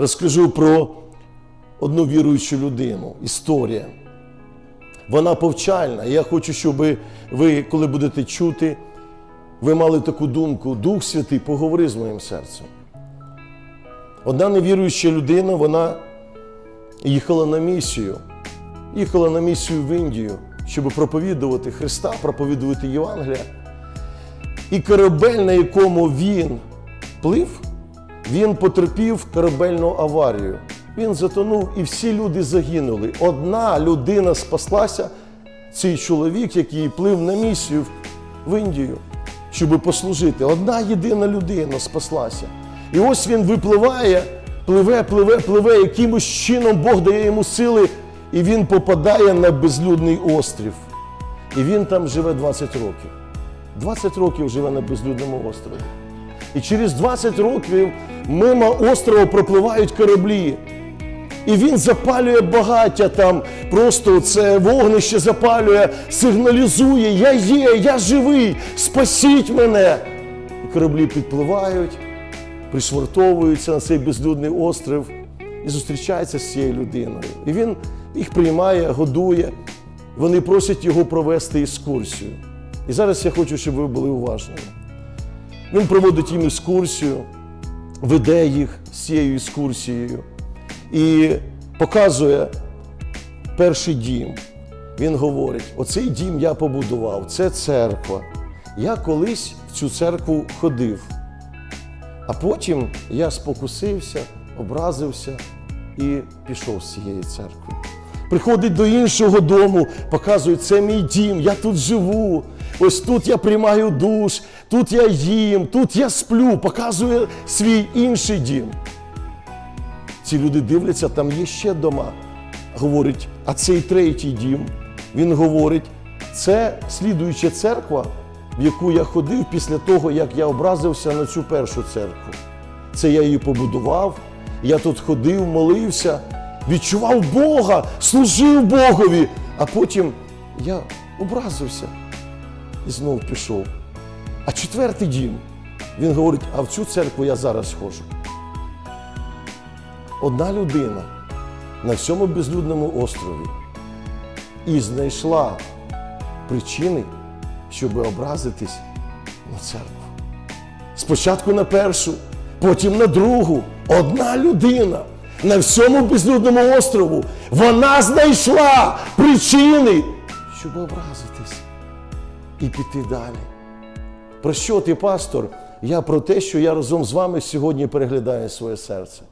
розкажу про одну віруючу людину. Історія. Вона повчальна. Я хочу, щоб ви, коли будете чути, ви мали таку думку: Дух Святий, поговори з моїм серцем. Одна невіруюча людина, вона їхала на місію. Їхала на місію в Індію, щоб проповідувати Христа, проповідувати Євангелія. І корабель, на якому він плив, він потерпів корабельну аварію. Він затонув, і всі люди загинули. Одна людина спаслася, цей чоловік, який плив на місію в Індію, щоб послужити. Одна єдина людина спаслася. І ось він випливає, пливе, пливе, пливе, якимось чином Бог дає йому сили, і він попадає на безлюдний острів. І він там живе 20 років. 20 років живе на безлюдному острові. І через 20 років мимо острова пропливають кораблі. І він запалює багаття там, просто це вогнище запалює, сигналізує: Я є, я живий, спасіть мене. І кораблі підпливають, пришвартовуються на цей безлюдний острів і зустрічаються з цією людиною. І він їх приймає, годує. Вони просять його провести екскурсію. І зараз я хочу, щоб ви були уважними. Він проводить їм екскурсію, веде їх з цією екскурсією і показує перший дім. Він говорить: оцей дім я побудував, це церква. Я колись в цю церкву ходив, а потім я спокусився, образився і пішов з цієї церкви. Приходить до іншого дому, показує, це мій дім, я тут живу. Ось тут я приймаю душ, тут я їм, тут я сплю, показує свій інший дім. Ці люди дивляться, там є ще дома. Говорить, а цей третій дім. Він говорить, це слідуюча церква, в яку я ходив після того, як я образився на цю першу церкву. Це я її побудував, я тут ходив, молився, відчував Бога, служив Богові, а потім я образився і знов пішов. А четвертий дім, він говорить, а в цю церкву я зараз ходжу. Одна людина на всьому безлюдному острові і знайшла причини, щоб образитись на церкву. Спочатку на першу, потім на другу. Одна людина на всьому безлюдному острову. Вона знайшла причини, щоб образитись і піти далі. Про що ти, пастор? Я про те, що я разом з вами сьогодні переглядаю своє серце.